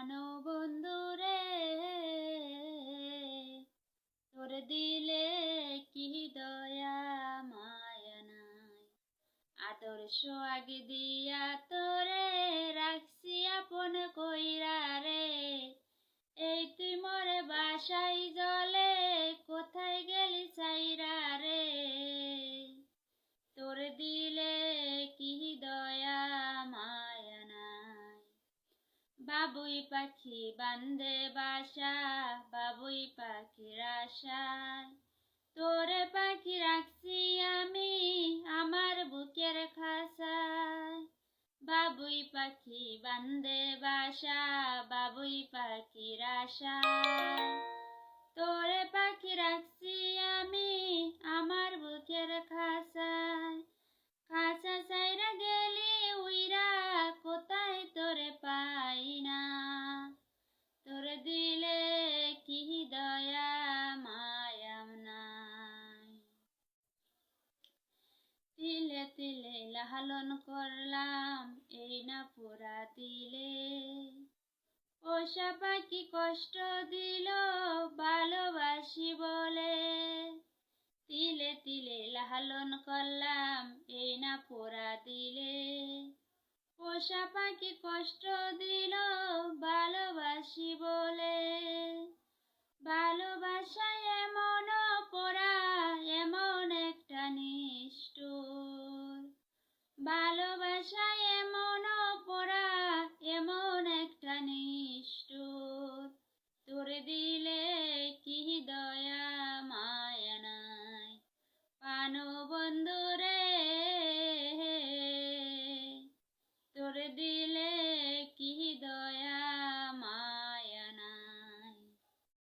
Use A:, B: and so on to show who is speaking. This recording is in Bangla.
A: প্রাণবন্ধু রে, তোর দিলে কি দয়া মায়া নাই। আদর্শ আগে দিয়া তোরে রাখছি আপন কইরা রে, এই তুই মরে বাসাই জলে বাবুই পাখি বান্দে বাসা, বাবুই পাখির আশায়। তোরে পাখি রাখছি আমি আমার বুকের খাসায় বাবুই পাখি বান্দে বাসা, বাবুই পাখির আশায়। তোরে পাখি তিলে তিলে লালন করলাম, এই না পুরা দিলে। পোষা পাখি কষ্ট দিল, ভালোবাসি বলে। তিলে তিলে লালন করলাম, এই না পোড়া দিলে। পোষা পাখি কষ্ট দিল, ভালোবাসি বলে। ভালোবাসায় এমন অপরা এমন একটা নিষ্ঠুর। তোর দিলে কি দয়া, মায়া নাই। পানো বন্ধুরে, তোর দিলে